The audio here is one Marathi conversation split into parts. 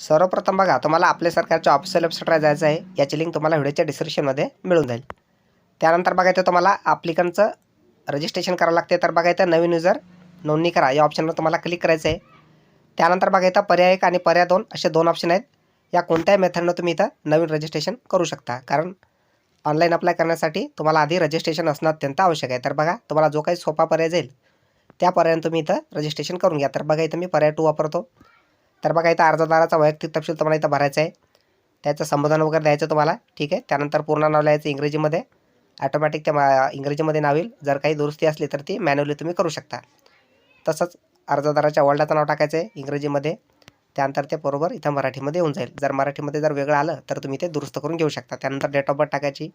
सर्वप्रथम बघा तुम्हाला आपल्या सरकारच्या ऑफिशियल वेबसाईटवर जायचं आहे. याची लिंक तुम्हाला व्हिडिओच्या डिस्क्रिप्शनमध्ये मिळून जाईल. त्यानंतर बघायचं तुम्हाला ॲप्लिकंटचं रजिस्ट्रेशन करावं लागते तर बघा नवीन युजर नोंदणी करा. या ऑप्शनवर तुम्हाला क्लिक करायचं आहे. त्यानंतर बघायचं पर्याय एक आणि पर्याय दोन असे दोन ऑप्शन आहेत. या कोणत्याही मेथडनं तुम्ही इथं नवीन रजिस्ट्रेशन करू शकता. कारण ऑनलाईन अप्लाय करण्यासाठी तुम्हाला आधी रजिस्ट्रेशन असणं अत्यंत आवश्यक आहे. तर बघा तुम्हाला जो काही सोपा पर्याय जाईल त्या पर्यायाने तुम्ही इथं रजिस्ट्रेशन करून घ्या. तर बघा इथं मी पर्याय टू वापरतो. तर बघा इथं अर्जदाराचा वैयक्तिक तपशील तुम्हाला इथं भरायचा आहे. त्याचं संबोधन वगैरे द्यायचं तुम्हाला ठीक आहे? त्यानंतर पूर्ण नाव लिहायचं इंग्रजीमध्ये. ॲटोमॅटिक त्या इंग्रजीमध्ये नाव येईल. जर काही दुरुस्ती असली तर ती मॅन्युअली तुम्ही करू शकता. तसंच अर्जदाराच्या वडिलाचं नाव टाकायचं आहे इंग्रजीमध्ये. त्यानंतर ते बरोबर इथं मराठीमध्ये येऊन जाईल. जर मराठीमध्ये जर वेगळं आलं तर तुम्ही ते दुरुस्त करून घेऊ शकता. त्यानंतर डेट ऑफ बर्थ टाकायची.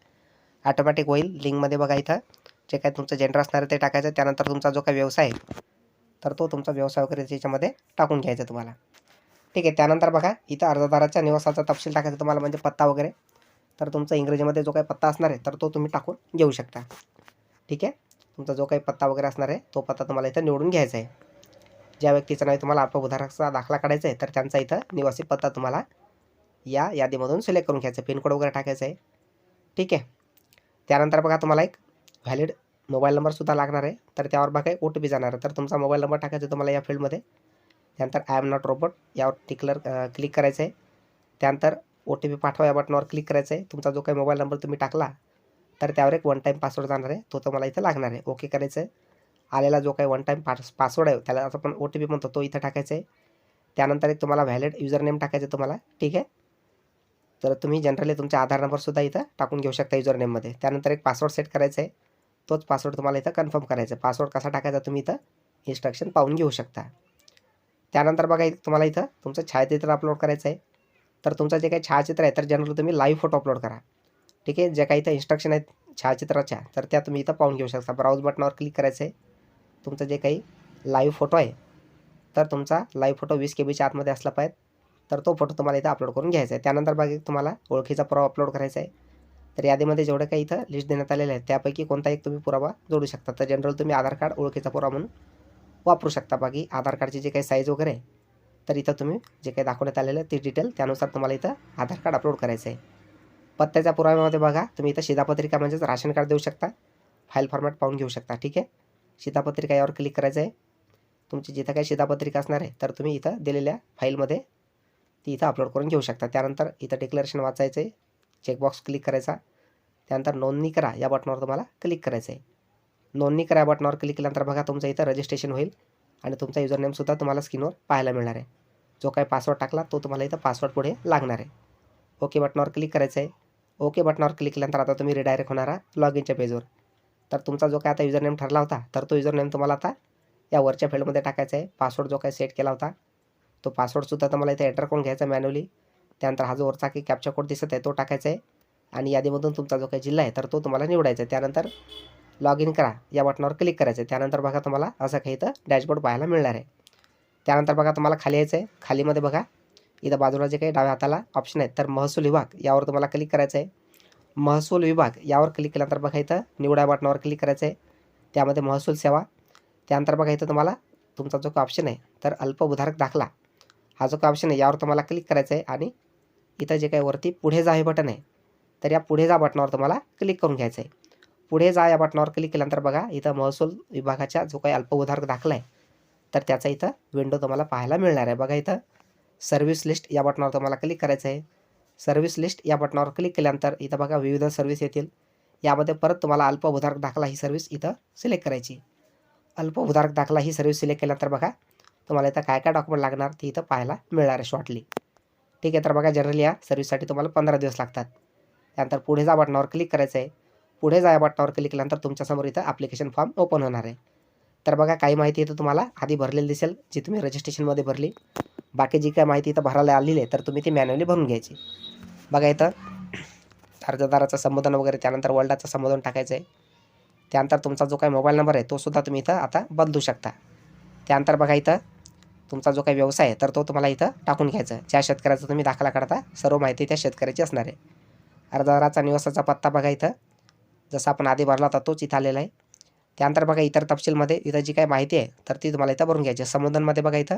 ॲटोमॅटिक होईल. लिंकमध्ये बघा इथं. जे काही तुमचं जेंडर असणार आहे ते टाकायचं. त्यानंतर तुमचा जो काही व्यवसाय आहे तर तो तुमचा व्यवसाय वगैरे त्याच्यामध्ये टाकून घ्यायचा तुम्हाला. ठीक आहे त्यानंतर बघा इथं अर्जदाराच्या निवासाचा तपशील टाकायचा तुम्हाला म्हणजे पत्ता वगैरे. तर तुमचा इंग्रजीमध्ये जो काही पत्ता असणार आहे तर तो तुम्ही टाकून घेऊ शकता. ठीक आहे? तुमचा जो काही पत्ता वगैरे असणार आहे तो पत्ता तुम्हाला इथं निवडून घ्यायचा आहे. ज्या व्यक्तीचं नाव तुम्हाला अल्पभूधारकचा दाखला काढायचा आहे तर त्यांचा इथं निवासी पत्ता तुम्हाला या यादीमधून सिलेक्ट करून घ्यायचा आहे. पिनकोड वगैरे टाकायचा आहे. ठीक आहे? त्यानंतर बघा तुम्हाला एक व्हॅलिड मोबाईल नंबरसुद्धा लागणार आहे. तर त्यावर बघा एक ओ टी पी जाणार आहे. तर तुमचा मोबाईल नंबर टाकायचा आहे तुम्हाला या फील्डमध्ये. त्यानंतर आय एम नॉट रोबोट यावर टिकलर क्लिक करायचं आहे त्यानंतर ओ टी पी पाठवा या बटनावर क्लिक करायचं आहे तुमचा जो काही मोबाईल नंबर तुम्ही टाकला तर त्यावर एक वन टाईम पासवर्ड जाणार आहे. तो तुम्हाला इथं लागणार आहे. ओके करायचं आहे आलेला जो काही वन टाईम पास पासवर्ड आहे त्याला आपण ओ टी पी म्हणतो तो इथं टाकायचा आहे त्यानंतर एक तुम्हाला व्हॅलिड युजर नेम टाकायचं आहे तुम्हाला. ठीक आहे? तर तुम्ही जनरली तुमचा आधार नंबरसुद्धा इथं टाकून घेऊ शकता युजर नेममध्ये त्यानंतर एक पासवर्ड सेट करायचा आहे तोच पासवर्ड तुम्हाला इथं कन्फर्म करायचा आहे पासवर्ड कसा टाकायचा तुम्ही इथं इन्स्ट्रक्शन पाहून घेऊ शकता. त्यानंतर बघा तुम्हाला इथं तुमचं छायाचित्र अपलोड करायचं आहे. तर तुमचं जे काही छायाचित्र आहे तर जनरली तुम्ही लाईव्ह फोटो अपलोड करा. ठीक आहे? जे काही इथं इन्स्ट्रक्शन आहेत छायाचित्राच्या तर त्या तुम्ही इथं पाहून घेऊ शकता. ब्राउज बटनावर क्लिक करायचं आहे. तुमचं जे काही लाईव्ह फोटो आहे तर तुमचा लाईव्ह फोटो वीस के बीच्या आतमध्ये असला पाहिजे. तर तो फोटो तुम्हाला इथं अपलोड करून घ्यायचा आहे. त्यानंतर बघा तुम्हाला ओळखीचा पुरावा अपलोड करायचा आहे. तर यादीमध्ये जेवढे काही इथं लिस्ट देण्यात आलेले आहे त्यापैकी कोणता एक तुम्ही पुरावा जोडू शकता. तर जनरल तुम्ही आधार कार्ड ओळखीचा पुरावा म्हणून वापरू शकता. बाकी आधार कार्डची जे काही साईज वगैरे आहे तर इथं तुम्ही जे काही दाखवण्यात आलेलं ते डिटेल त्यानुसार तुम्हाला इथं आधार कार्ड अपलोड करायचं आहे पत्त्याच्या पुराव्यामध्ये बघा तुम्ही इथं शिधापत्रिका म्हणजेच राशन कार्ड देऊ शकता. फाईल फॉर्मॅट पाहून घेऊ शकता ठीक आहे? शिधापत्रिका यावर क्लिक करायचं आहे तुमची जिथं काही शिधापत्रिका असणार आहे तर तुम्ही इथं दिलेल्या फाईलमध्ये ती इथं अपलोड करून घेऊ शकता. त्यानंतर इथं डिक्लेरेशन वाचायचं आहे चेकबॉक्स क्लिक करायचा. त्यानंतर नोंदणी करा या बटनावर तुम्हाला क्लिक करायचं आहे नोंदणी करा बटनावर क्लिक केल्यानंतर बघा तुमचं इथं रजिस्ट्रेशन होईल. आणि तुमचा युजर नेमसुद्धा तुम्हाला स्क्रीनवर पाहायला मिळणार आहे. जो काही पासवर्ड टाकला तो तुम्हाला इथं पासवर्ड पुढे लागणार आहे. ओके बटनावर क्लिक करायचं आहे ओके बटनावर क्लिक केल्यानंतर आता तुम्ही रिडायरेक्ट होणार लॉग इनच्या पेजवर तर तुमचा जो काय आता युजर नेम ठरला होता तर तो युजर नेम तुम्हाला आता या वरच्या फील्डमध्ये टाकायचा आहे. पासवर्ड जो काही सेट केला होता तो पासवर्डसुद्धा तुम्हाला इथे एंटर करून घ्यायचा मॅन्युअली त्यानंतर हा जो वरचा की कॅप्चा कोड दिसत आहे तो टाकायचा आहे. आणि यादीमधून तुमचा जो काही जिल्हा आहे तर तो तुम्हाला निवडायचा आहे. त्यानंतर लॉग इन करा. या बटनावर क्लिक करायचं आहे त्यानंतर बघा तुम्हाला असं काही इथं डॅशबोर्ड पाहायला मिळणार आहे. त्यानंतर बघा तुम्हाला खाली यायचं आहे खालीमध्ये बघा. इथं बाजूला जे काही डाव्या हाताला ऑप्शन आहेत तर महसूल विभाग यावर तुम्हाला क्लिक करायचं आहे महसूल विभाग यावर क्लिक केल्यानंतर बघा इथं निवडा बटनावर क्लिक करायचं आहे त्यामध्ये महसूल सेवा. त्यानंतर बघा इथं तुम्हाला तुमचा जो का ऑप्शन आहे तर अल्पभूधारक दाखला. हा जो का ऑप्शन आहे यावर तुम्हाला क्लिक करायचं आहे आणि इथं जे काही वरती पुढे जा हे बटन आहे तर या पुढे जा बटनावर तुम्हाला क्लिक करून घ्यायचं आहे पुढे जा या बटनावर क्लिक केल्यानंतर बघा इथं महसूल विभागाच्या जो काही अल्पउधारक दाखला आहे तर त्याचा इथं विंडो तुम्हाला पाहायला मिळणार आहे. बघा इथं सर्व्हिस लिस्ट या बटनावर तुम्हाला क्लिक करायचं आहे. सर्व्हिस लिस्ट या बटनावर क्लिक केल्यानंतर इथं बघा विविध सर्व्हिस येतील. यामध्ये परत तुम्हाला अल्पभूधारक दाखला ही सर्व्हिस इथं सिलेक्ट करायची. अल्पभूधारक दाखला ही सर्व्हिस सिलेक्ट केल्यानंतर बघा तुम्हाला इथं काय काय डॉक्युमेंट लागणार ती इथं पाहायला मिळणार आहे शॉर्टली ठीक आहे तर बघा जनरली या सर्व्हिससाठी तुम्हाला पंधरा दिवस लागतात. त्यानंतर पुढे जा बटनावर क्लिक करायचं आहे. पुढे जाया बटनावर क्लिक केल्यानंतर तुमच्यासमोर इथं ॲप्लिकेशन फॉर्म ओपन होणार आहे. तर बघा काही माहिती इथं तुम्हाला आधी भरलेली दिसेल जी तुम्ही रजिस्ट्रेशनमध्ये भरली. बाकी जी काय माहिती इथं भरायला आलेली आहे तर तुम्ही ती मॅन्युअली भरून घ्यायची. बघा इथं अर्जदाराचं संबोधन वगैरे त्यानंतर वर्ल्डाचं संबोधन टाकायचं आहे. त्यानंतर तुमचा जो काही मोबाईल नंबर आहे तो सुद्धा तुम्ही इथं आता बदलू शकता. त्यानंतर बघा इथं तुमचा जो काही व्यवसाय आहे तर तो तुम्हाला इथं टाकून घ्यायचा आहे. ज्या शेतकऱ्याचा तुम्ही दाखला काढता सर्व माहिती त्या शेतकऱ्याची असणार आहे. अर्जदाराचा निवासाचा पत्ता बघा इथं. जसा आपण आधी भरला होता तोच इथं आलेला आहे. त्यानंतर बघा इतर तपशीलमध्ये इथं जी काही माहिती आहे तर ती तुम्हाला इथं भरून घ्यायची आहे. संबोधनमध्ये बघा इथं.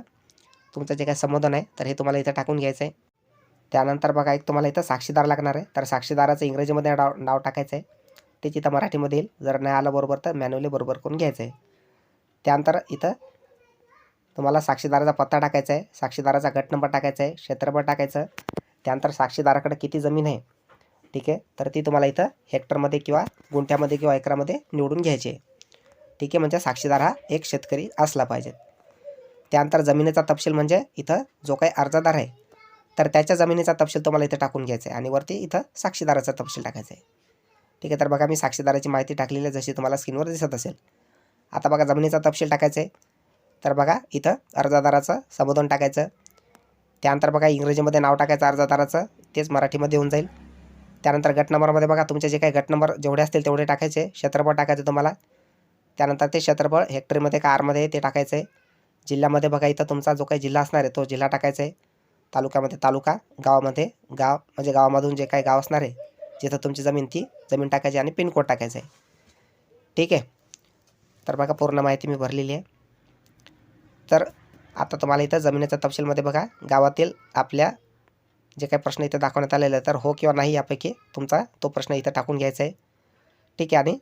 तुमचं जे काही संबोधन आहे तर हे तुम्हाला इथं टाकून घ्यायचं आहे. त्यानंतर बघा एक तुम्हाला इथं साक्षीदार लागणार आहे. तर साक्षीदाराचं इंग्रजीमध्ये नाव नाव टाकायचं आहे. ते तिथं मराठीमध्ये येईल. जर नाही आलं बरोबर तर मॅन्युअली बरोबर करून घ्यायचं आहे. त्यानंतर इथं तुम्हाला साक्षीदाराचा पत्ता टाकायचा आहे. साक्षीदाराचा गट नंबर टाकायचा आहे. क्षेत्रफळ टाकायचं त्यानंतर साक्षीदाराकडे किती जमीन आहे? ठीक आहे? तर ती तुम्हाला इथं हेक्टरमध्ये किंवा गुंठ्यामध्ये किंवा एकरामध्ये निवडून घ्यायची आहे. ठीक आहे? म्हणजे साक्षीदार हा एक शेतकरी असला पाहिजे. त्यानंतर जमिनीचा तपशील म्हणजे इथं जो काही अर्जदार आहे तर त्याच्या जमिनीचा तपशील तुम्हाला इथं टाकून घ्यायचा आहे आणि वरती इथं साक्षीदाराचा तपशील टाकायचा आहे. ठीक आहे? तर बघा मी साक्षीदाराची माहिती टाकलेली आहे जशी तुम्हाला स्क्रीनवर दिसत असेल. आता बघा जमिनीचा तपशील टाकायचा आहे. तर बघा इथं अर्जदाराचं संबोधन टाकायचं. त्यानंतर बघा इंग्रजीमध्ये नाव टाकायचं अर्जदाराचं. तेच मराठीमध्ये होऊन जाईल. त्यानंतर गट नंबरमध्ये बघा तुमचे जे काही गट नंबर जेवढे असतील तेवढे टाकायचे. क्षेत्रफळ टाकायचं तुम्हाला. त्यानंतर ते क्षेत्रफळ हेक्टरीमध्ये का आरमध्ये ते टाकायचं आहे जिल्ह्यामध्ये बघा इथं तुमचा जो काही जिल्हा असणार आहे तो जिल्हा टाकायचा आहे तालुक्यामध्ये तालुका गावामध्ये गाव म्हणजे गावामधून जे काही गाव असणार आहे जिथं तुमची जमीन ती जमीन टाकायची आणि पिनकोड टाकायचा आहे ठीक आहे? तर बघा पूर्ण माहिती मी भरलेली आहे. तर आता तुम्हाला इथं जमिनीच्या तपशीलमध्ये बघा गावातील आपल्या जे काही प्रश्न इथं दाखवण्यात आलेले आहे तर हो किंवा नाही यापैकी तुमचा तो प्रश्न इथं टाकून घ्यायचा आहे. ठीक आहे आणि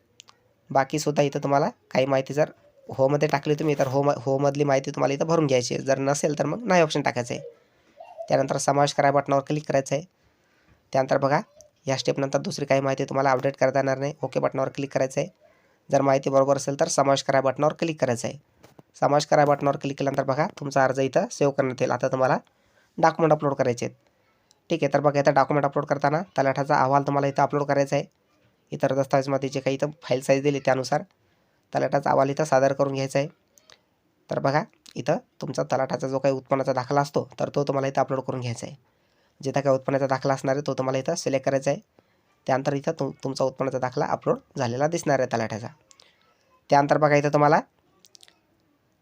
बाकीसुद्धा इथं तुम्हाला काही माहिती जर होमध्ये टाकली तुम्ही तर हो होमधली माहिती तुम्हाला इथं भरून घ्यायची आहे. जर नसेल तर मग नाही ऑप्शन टाकायचं आहे. त्यानंतर समावेश करा बटनावर क्लिक करायचं आहे. त्यानंतर बघा या स्टेपनंतर दुसरी काही माहिती तुम्हाला अपडेट करता येणार नाही. ओके बटनावर क्लिक करायचं आहे. जर माहिती बरोबर असेल तर समावेश करा बटनावर क्लिक करायचं आहे. समावेश करा बटनावर क्लिक केल्यानंतर बघा तुमचा अर्ज इथं सेव्ह करण्यात येईल. आता तुम्हाला डॉक्युमेंट अपलोड करायचे आहेत. ठीक आहे तर बघा इथं डॉक्युमेंट अपलोड करताना तलाठाचा अहवाल तुम्हाला इथं अपलोड करायचा आहे. इतर दस्तावेजमध्ये जे काही इथं फाईल साईज दिली त्यानुसार तलाठाचा अहवाल इथं सादर करून घ्यायचा आहे. तर बघा इथं तुमचा तलाठाचा जो काही उत्पन्नाचा दाखला असतो तर तो तुम्हाला इथं अपलोड करून घ्यायचा आहे. जिथं काही उत्पन्नाचा दाखला असणार आहे तो तुम्हाला इथं सिलेक्ट करायचा आहे. त्यानंतर इथं तुम तुमचा उत्पन्नाचा दाखला अपलोड झालेला दिसणार आहे तलाठाचा त्यानंतर बघा इथं तुम्हाला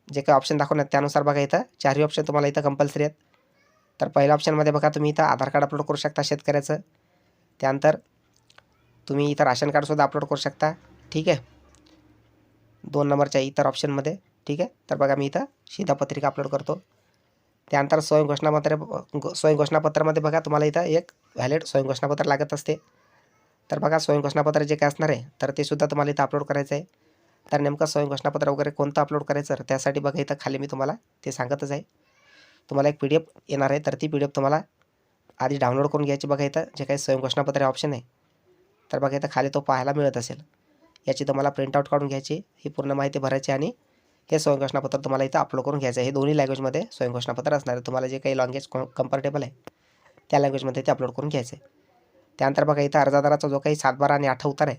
जे काही ऑप्शन दाखवण्यात त्यानुसार बघा इथं चारही ऑप्शन तुम्हाला इथं कंपल्सरी आहेत. तर पहिल्या ऑप्शनमध्ये बघा तुम्ही इथं आधार कार्ड अपलोड करू शकता शेतकऱ्याचं. त्यानंतर तुम्ही इथं राशन कार्डसुद्धा अपलोड करू शकता. ठीक आहे? दोन नंबरच्या इतर ऑप्शनमध्ये ठीक आहे? तर बघा मी इथं शिधापत्रिका अपलोड करतो. त्यानंतर स्वयं स्वयंघोषणापत्रामध्ये स्वयं घोषणापत्रामध्ये बघा तुम्हाला इथं एक व्हॅलिड स्वयं घोषणापत्र लागत असते. तर बघा स्वयं घोषणापत्र जे काय असणार आहे तर ते सुद्धा तुम्हाला इथं अपलोड करायचं आहे. तर नेमकं स्वयं घोषणापत्र वगैरे कोणतं अपलोड करायचं? तर त्यासाठी बघा इथं खाली मी तुम्हाला ते सांगतच आहे. तुम्हाला एक पी डी एफ येणार आहे. तर ती पी डी एफ तुम्हाला आधी डाउनलोड करून घ्यायची. बघा इथं जे काही स्वयंघोषणापत्र ऑप्शन आहे. तर बघा इथं खाली तो पाहायला मिळत असेल. याची तुम्हाला प्रिंटआउट काढून घ्यायची. ही पूर्ण माहिती भरायची आणि हे स्वयंघोषणापत्र तुम्हाला इथं अपलोड करून घ्यायचं आहे. हे दोन्ही लँग्वेजमध्ये स्वयंघोषणापत्र असणार आहे. तुम्हाला जे काही लँग्वेज कम्फर्टेबल आहे त्या लँग्वेजमध्ये ते अपलोड करून घ्यायचं आहे. त्यानंतर बघा इथं अर्जादाराचा जो काही सातबारा आणि आठ उतार आहे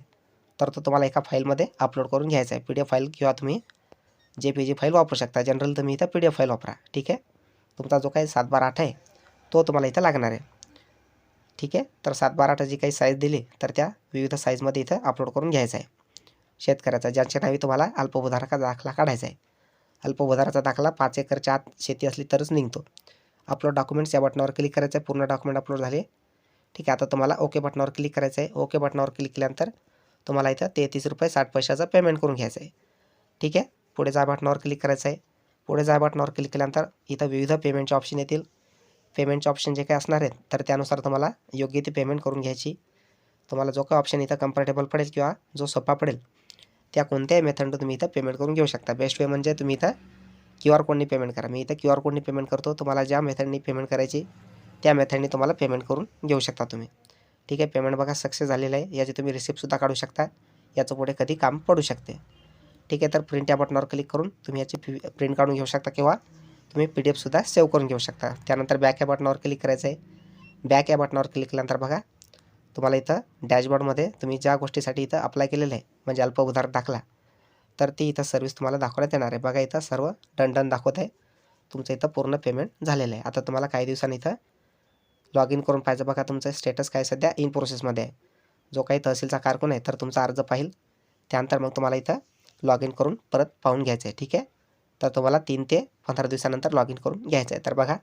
तर तो तुम्हाला एका फाईलमध्ये अपलोड करून घ्यायचा आहे. पी डी एफ फाईल किंवा तुम्ही जे पी जी फाईल वापरू शकता. जनरल तुम्ही इथं पी डी एफ फाईल वापरा. ठीक आहे? तुमचा जो काही सात बारा आठ आहे तो तुम्हाला इथं लागणार आहे. ठीक आहे? तर सात बार आठ जी काही साईज दिली तर त्या विविध साईजमध्ये इथं अपलोड करून घ्यायचा आहे. शेतकऱ्याचा ज्यांच्या नावी तुम्हाला अल्पभूधारका दाखला काढायचा आहे. अल्पभूधाराचा दाखला पाच एकरच्या आत शेती असली तरच निघतो. अपलोड डॉक्युमेंट्स या बटनावर क्लिक करायचं आहे. पूर्ण डॉक्युमेंट अपलोड झाले. ठीक आहे? आता तुम्हाला ओके बटनावर क्लिक करायचं आहे. ओके बटनावर क्लिक केल्यानंतर तुम्हाला इथं तेहतीस रुपये साठ पैशाचं पेमेंट करून घ्यायचं आहे. ठीक आहे? पुढे जा बटनावर क्लिक करायचं आहे. पुढे जाय बटनावर क्लिक केल्यानंतर इथं विविध पेमेंटचे ऑप्शन येतील. पेमेंटचे ऑप्शन जे काही असणार आहेत तर त्यानुसार तुम्हाला योग्य ती पेमेंट करून घ्यायची. तुम्हाला जो काही ऑप्शन इथं कम्फर्टेबल पडेल किंवा जो सोपा पडेल त्या कोणत्याही मेथडनं तुम्ही इथं पेमेंट करून घेऊ शकता. बेस्ट वे म्हणजे तुम्ही इथं क्यू आर कोडनी पेमेंट करा. मी इथं क्यू आर कोडनी पेमेंट करतो. तुम्हाला ज्या मेथडनी पेमेंट करायची त्या मेथडनी तुम्हाला पेमेंट करून घेऊ शकता तुम्ही. ठीक आहे? पेमेंट बघा सक्सेस झालेलं आहे. याची तुम्ही रिसिप्टसुद्धा काढू शकता. याचं पुढे कधी काम पडू शकते. ठीक आहे तर प्रिंट या बटनावर क्लिक करून तुम्ही याची प्रिंट काढून घेऊ शकता किंवा तुम्ही पी डी एफसुद्धा सेव्ह करून घेऊ शकता. त्यानंतर बॅक या बटनावर क्लिक करायचं आहे बॅक या बटनावर क्लिक केल्यानंतर बघा तुम्हाला इथं डॅशबोर्डमध्ये तुम्ही ज्या गोष्टीसाठी इथं अप्लाय केलेलं आहे म्हणजे अल्प उधार दाखला तर ती इथं सर्व्हिस तुम्हाला दाखवण्यात येणार आहे. बघा इथं सर्व डन डन दाखवत आहे तुमचं इथं पूर्ण पेमेंट झालेलं आहे. आता तुम्हाला काही दिवसांनी इथं लॉग इन करून पाहिजे बघा तुमचं स्टेटस काय सध्या इन प्रोसेसमध्ये आहे. जो काही तहसीलचा कारकून आहे तर तुमचा अर्ज पाहिल. त्यानंतर मग तुम्हाला इथं लॉग इन करून परत पाहून घ्यायचं आहे ठीक आहे? तर तुम्हाला तीन ते पंधरा दिवसानंतर लॉग इन करून घ्यायचं आहे तर बघा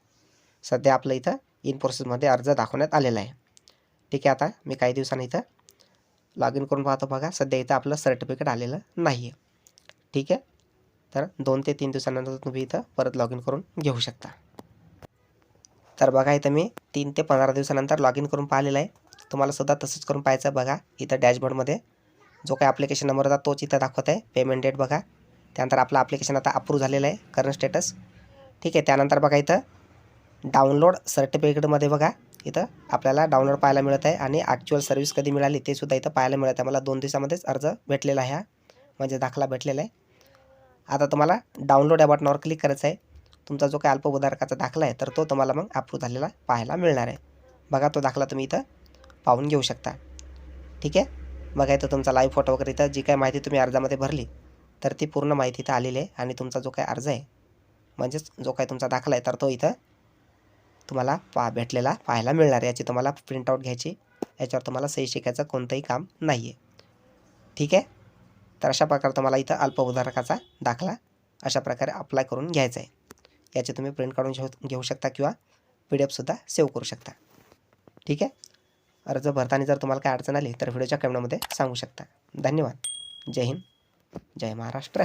सध्या आपलं इथं इन प्रोसेसमध्ये अर्ज दाखवण्यात आलेला आहे. ठीक आहे आता मी काही दिवसांनी इथं लॉग इन करून पाहतो बघा. सध्या इथं आपलं सर्टिफिकेट आलेलं नाही आहे ठीक आहे? तर दोन ते तीन दिवसानंतर तुम्ही इथं परत लॉग इन करून घेऊ शकता. तर बघा इथं मी तीन ते पंधरा दिवसानंतर लॉग इन करून पाहिलेलं आहे. तुम्हाला सुद्धा तसंच करून पाहायचं आहे बघा. इथं डॅशबोर्डमध्ये जो काही ॲप्लिकेशन नंबर होता तोच इथं दाखवत आहे. पेमेंट डेट बघा. त्यानंतर आपलं ॲप्लिकेशन आता अप्रूव्ह झालेलं आहे. करंट स्टेटस ठीक आहे. त्यानंतर बघा इथं डाउनलोड सर्टिफिकेटमध्ये बघा. इथं आपल्याला डाउनलोड पाहायला मिळत आहे आणि ॲक्च्युअल सर्व्हिस कधी मिळाली ते सुद्धा इथं पाहायला मिळत आहे. मला दोन दिवसामध्येच अर्ज भेटलेला आहे हा. म्हणजे दाखला भेटलेला आहे. आता तुम्हाला डाउनलोड या बटनावर क्लिक करायचं आहे. तुमचा जो काही अल्पभूधारकाचा दाखला आहे तर तो तुम्हाला मग अप्रूव्ह झालेला पाहायला मिळणार आहे. बघा तो दाखला तुम्ही इथं पाहून घेऊ शकता. ठीक आहे? बघा इथं तुमचा लाईव्ह फोटो वगैरे इथं जी काय माहिती तुम्ही अर्जामध्ये भरली तर ती पूर्ण माहिती इथं आलेली आहे आणि तुमचा जो काय अर्ज आहे म्हणजेच जो काय तुमचा दाखला आहे तर तो इथं तुम्हाला पा भेटलेला पाहायला मिळणार याची तुम्हाला प्रिंटआउट घ्यायची याच्यावर तुम्हाला सही शिकायचं कोणतंही काम नाही आहे ठीक आहे? तर अशा प्रकारे तुम्हाला इथं अल्पभूधारकाचा दाखला अशा प्रकारे अप्लाय करून घ्यायचा आहे. याची तुम्ही प्रिंट काढून घेऊ घेऊ शकता किंवा पी डी एफसुद्धा सेव्ह करू शकता. ठीक आहे? अर्ज भरताना जर तुम्हाला काय अडचण आली तर व्हिडिओच्या कमेंटमध्ये सांगू शकता. धन्यवाद. जय हिंद. जय महाराष्ट्र.